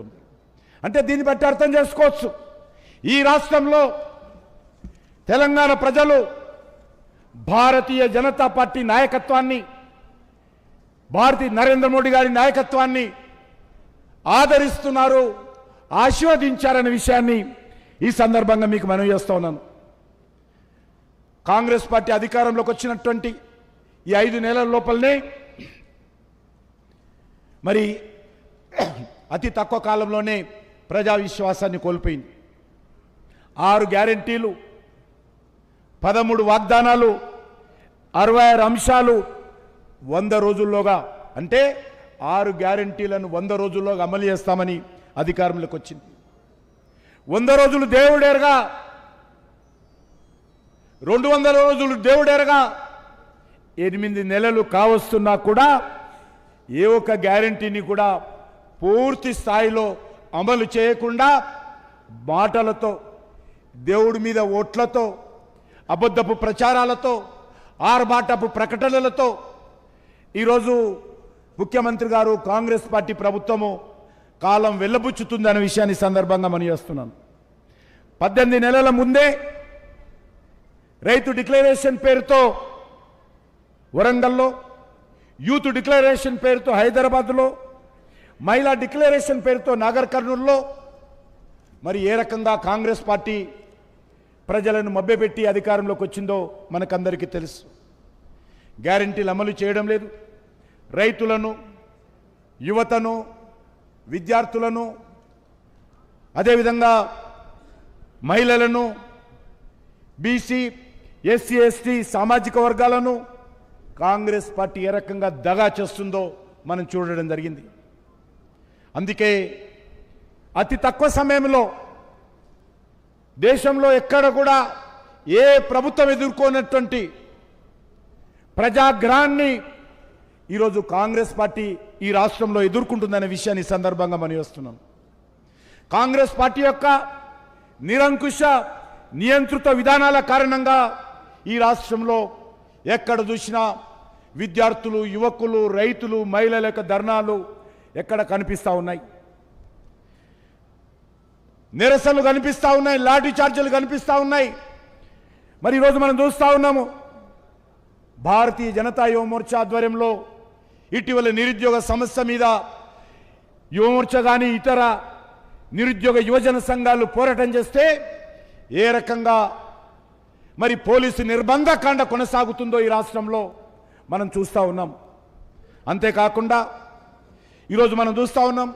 ఉంది. అంటే దీన్ని బట్టి అర్థం చేసుకోవచ్చు. ఈ రాష్ట్రంలో తెలంగాణ ప్రజలు భారతీయ జనతా పార్టీ నాయకత్వాన్ని భారతీయ నరేంద్ర మోడీ గారి నాయకత్వాన్ని ఆదరిస్తున్నారు ఆశీర్వదించారనే విషయాన్ని ఈ సందర్భంగా మీకు మనవి చేస్తూ ఉన్నాను. కాంగ్రెస్ పార్టీ అధికారంలోకి వచ్చినటువంటి ఈ ఐదు నెలల లోపలనే మరి అతి తక్కువ కాలంలోనే ప్రజా విశ్వాసాన్ని కోల్పోయింది. ఆరు గ్యారెంటీలు పదమూడు వాగ్దానాలు అరవై ఆరు అంశాలు వంద రోజుల్లోగా అంటే ఆరు గ్యారెంటీలను వంద రోజుల్లోగా అమలు చేస్తామని అధికారంలోకి వచ్చింది. వంద రోజులు దేవుడేరగా రెండు వందల రోజులు దేవుడేరగా ఎనిమిది నెలలు కావస్తున్నా కూడా ఏ ఒక్క గ్యారంటీని కూడా పూర్తి స్థాయిలో అమలు చేయకుండా మాటలతో దేవుడి మీద ఓట్లతో అబద్ధపు ప్రచారాలతో ఆర్భాటపు ప్రకటనలతో ఈరోజు ముఖ్యమంత్రి గారు కాంగ్రెస్ పార్టీ ప్రభుత్వము కాలం వెళ్ళబుచ్చుతుందనే విషయాన్ని సందర్భంగా మనం చేస్తున్నాను పద్దెనిమిది నెలల ముందే రైతు డిక్లరేషన్ పేరుతో వరంగల్లో యూత్ డిక్లరేషన్ పేరుతో హైదరాబాద్లో మహిళా డిక్లరేషన్ పేరుతో నాగర్ కర్నూల్లో మరి ఏ రకంగా కాంగ్రెస్ పార్టీ ప్రజలను మభ్యపెట్టి అధికారంలోకి వచ్చిందో మనకందరికీ తెలుసు. గ్యారంటీలు అమలు చేయడం లేదు. రైతులను యువతను విద్యార్థులను అదేవిధంగా మహిళలను బీసీ ఎస్సీ ఎస్టీ సామాజిక వర్గాలను కాంగ్రెస్ పార్టీ ఏ రకంగా దగా చేస్తుందో మనం చూడడం జరిగింది. అందుకే అతి తక్కువ సమయంలో దేశంలో ఎక్కడ కూడా ఏ ప్రభుత్వం ఎదుర్కొన్నటువంటి ప్రజాగ్రహాన్ని ఈరోజు కాంగ్రెస్ పార్టీ ఈ రాష్ట్రంలో ఎదుర్కొంటుందనే విషయాన్ని ఈ సందర్భంగా మనం వస్తున్నాం కాంగ్రెస్ పార్టీ యొక్క నిరంకుశ నియంత్రిత విధానాల కారణంగా ఈ రాష్ట్రంలో ఎక్కడ చూసినా విద్యార్థులు యువకులు రైతులు మహిళల యొక్క ధర్నాలు ఎక్కడ కనిపిస్తూ ఉన్నాయి? నిరసనలు కనిపిస్తూ ఉన్నాయి లాఠీ చార్జీలు కనిపిస్తూ ఉన్నాయి. మరి ఈరోజు మనం చూస్తూ ఉన్నాము భారతీయ జనతా యువమోర్చా ఆధ్వర్యంలో ఇటీవల నిరుద్యోగ సమస్య మీద యువమోర్చ కానీ ఇతర నిరుద్యోగ యువజన సంఘాలు పోరాటం చేస్తే ఏ రకంగా మరి పోలీసు నిర్బంధకాండ కొనసాగుతుందో ఈ రాష్ట్రంలో మనం చూస్తూ ఉన్నాం. అంతేకాకుండా ఈరోజు మనం చూస్తూ ఉన్నాం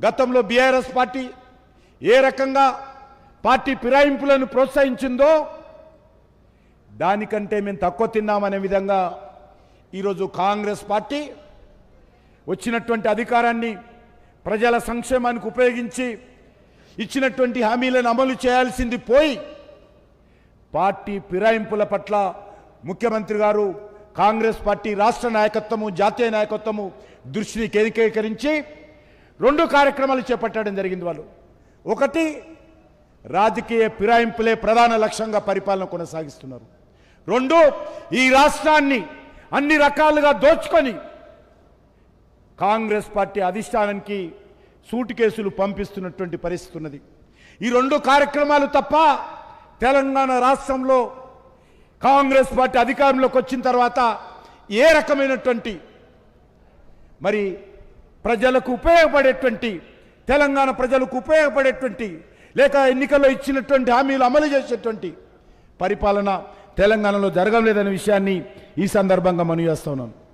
గతంలో బీఆర్ఎస్ పార్టీ ఏ రకంగా పార్టీ ఫిరాయింపులను ప్రోత్సహించిందో దానికంటే మేము తక్కువ తిన్నామనే విధంగా ఈరోజు కాంగ్రెస్ పార్టీ వచ్చినటువంటి అధికారాన్ని ప్రజల సంక్షేమానికి ఉపయోగించి ఇచ్చినటువంటి హామీలను అమలు చేయాల్సింది పోయి పార్టీ ఫిరాయింపుల పట్ల ముఖ్యమంత్రి గారు కాంగ్రెస్ పార్టీ రాష్ట్ర నాయకత్వము జాతీయ నాయకత్వము దృష్టిని కేంద్రీకరించి రెండు కార్యక్రమాలు చేపట్టడం జరిగింది వాళ్ళు. ఒకటి రాజకీయ ఫిరాయింపులే ప్రధాన లక్ష్యంగా పరిపాలన కొనసాగిస్తున్నారు. రెండు ఈ రాష్ట్రాన్ని అన్ని రకాలుగా దోచుకొని కాంగ్రెస్ పార్టీ అధిష్టానానికి సూటు కేసులు పంపిస్తున్నటువంటి పరిస్థితి ఉన్నది. ఈ రెండు కార్యక్రమాలు తప్ప తెలంగాణ రాష్ట్రంలో కాంగ్రెస్ పార్టీ అధికారంలోకి వచ్చిన తర్వాత ఏ రకమైనటువంటి మరి ప్రజలకు ఉపయోగపడేటువంటి తెలంగాణ ప్రజలకు ఉపయోగపడేటువంటి లేక ఎన్నికల్లో ఇచ్చినటువంటి హామీలు అమలు చేసేటువంటి పరిపాలన తెలంగాణలో జరగలేదనే విషయాన్ని ఈ సందర్భంగా మనం చేస్తున్నాను